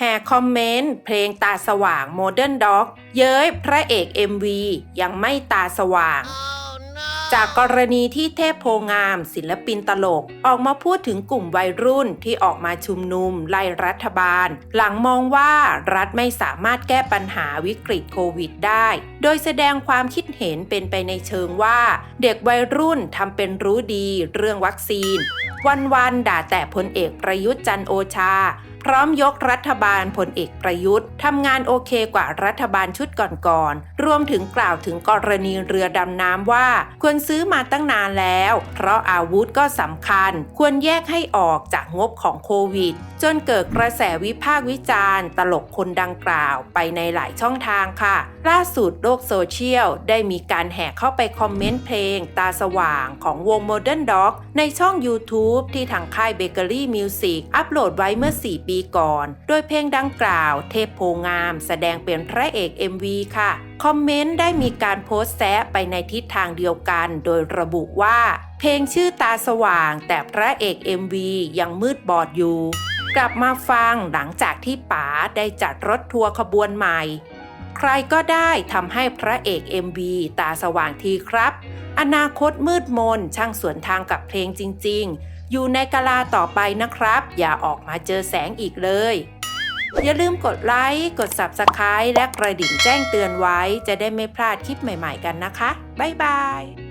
ห่คอมเมนต์เพลงตาสว่างโมเดิร์นด็อกเย้ยพระเอก MV ยังไม่ตาสว่างจากกรณีที่เทพโพงาม ศิลปินตลก ออกมาพูดถึงกลุ่มวัยรุ่นที่ออกมาชุมนุมไล่รัฐบาล หลังมองว่ารัฐไม่สามารถแก้ปัญหาวิกฤตโควิดได้ โดยแสดงความคิดเห็นเป็นไปในเชิงว่า เด็กวัยรุ่นทำเป็นรู้ดีเรื่องวัคซีน วันๆด่าแต่พลเอกประยุทธ์จันทร์โอชาพ ร้อมยกรัฐบาลพลเอกประยุทธ์ทำงานโอเคกว่ารัฐบาลชุดก่อนๆ รวมถึงกล่าวถึงกรณีเรือดำน้ำว่า ควรซื้อมาตั้งนานแล้ว เพราะอาวุธก็สำคัญ ควรแยกให้ออกจากงบของโควิด จนเกิดกระแสวิพากษ์วิจารณ์ ตลกคนดังกล่าวไปในหลายช่องทางค่ะ ล่าสุดโลกโซเชียลได้มีการแห่เข้าไปคอมเมนต์เพลง ตาสว่างของวง Modern Dog ในช่อง YouTube ที่ทางค่าย Bakery Music อัปโหลดไว้เมื่อ 4 ปีก่อน โดยเพลงดังกล่าว เทพโพงาม แสดงเป็นพระเอก MV ค่ะ คอมเมนต์ได้มีการโพสต์แซะไปในทิศทางเดียวกัน โดยระบุว่า เพลงชื่อตาสว่าง แต่พระเอก MV ยังมืดบอดอยู่ กลับมาฟังหลังจากที่ป๋าได้จัดรถทัวร์ขบวนใหม่ ใครก็ได้ทำให้พระเอก MV ตาสว่างทีครับ อนาคตมืดมนช่างสวนทางกับเพลงจริง ๆ อยู่ในกาลาต่อไปนะครับ อย่าออกมาเจอแสงอีกเลย อย่าลืมกดไลค์ กด Subscribe และกระดิ่งแจ้งเตือนไว้ จะได้ไม่พลาดคลิปใหม่ ๆ กันนะคะ บ๊ายบาย